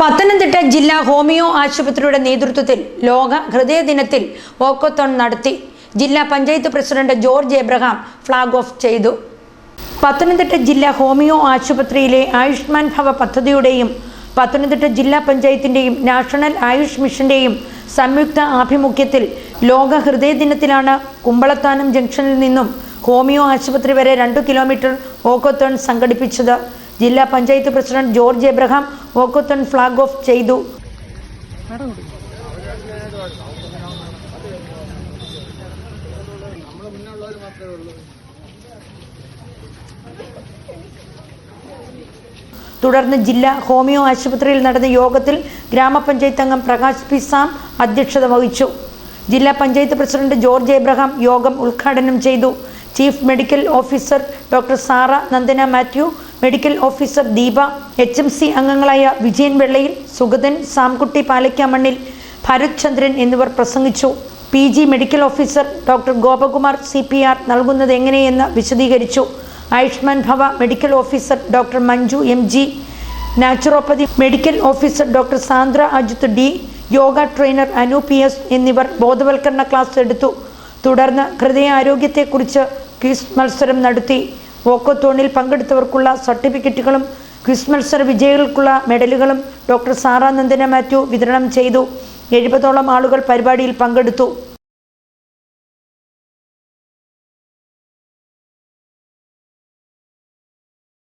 പത്തനംതിട്ട ജില്ലാ ഹോമിയോ ആശുപത്രിയുടെ നേതൃത്വത്തിൽ ലോക ഹൃദയ ദിനത്തിൽ വോക്കത്തോൺ നടത്തി. ജില്ലാ panchayat president George Abraham flag off ചെയ്തു. പത്തനംതിട്ട ജില്ലാ ഹോമിയോ ആശുപത്രിയിലെ ആയുഷ്മാൻ ഭവ പദ്ധതിയുടെയും പത്തനംതിട്ട ജില്ലാ പഞ്ചായത്തിന്റെയും നാഷണൽ ആയുഷ് മിഷന്റെയും സംയുക്ത ആഭിമുഖ്യത്തിൽ ലോക ഹൃദയ ദിനത്തിലാണ് കുമ്പളത്താനം ജംഗ്ഷനിൽ നിന്നും ഹോമിയോ ആശുപത്രി വരെ രണ്ടു കിലോമീറ്റർ ഓക്കോത്തോൺ സംഘടിപ്പിച്ചത്. ജില്ലാ panchayat president George Abraham walkathon flag off ചെയ്തു. തുടർന്ന് ജില്ലാ ഹോമിയോ ആശുപത്രിയിൽ നടന്ന യോഗത്തിൽ ഗ്രാമപഞ്ചായത്ത് അംഗം പ്രകാശ് പി സാം അധ്യക്ഷത വഹിച്ചു. ജില്ലാ പഞ്ചായത്ത് പ്രസിഡന്റ് ജോർജ് എബ്രഹാം യോഗം ഉദ്ഘാടനം ചെയ്തു. Chief medical officer doctor Sara Nandana Mathew medical officer Deepa H M C അംഗങ്ങളായ വിജയൻ വെള്ളയിൽ സുഗതൻ സാംകുട്ടി പാലക്കാമണ്ണിൽ ഭരത് ചന്ദ്രൻ എന്നിവർ പ്രസംഗിച്ചു. P G medical officer doctor Gopakumar C P R നൽകുന്നത് എങ്ങനെയെന്ന് വിശദീകരിച്ചു. Ayushman Bhava medical officer doctor Manju M G naturopathy medical officer doctor Sandra Ajith D yoga trainer Anu P S എന്നിവർ ബോധവൽക്കരണ class എടുത്തു. തുടർന്ന് ഹൃദയാരോഗ്യത്തെക്കുറിച്ച് ക്വിസ് മത്സരം നടത്തി. വോക്കത്തോണിൽ പങ്കെടുത്തവർക്കുള്ള സർട്ടിഫിക്കറ്റുകളും ക്വിസ് മത്സര വിജയികൾക്കുള്ള മെഡലുകളും ഡോക്ടർ സാറാനന്ദന മാത്യു വിതരണം ചെയ്തു. എഴുപതോളം ആളുകൾ പരിപാടിയിൽ പങ്കെടുത്തു.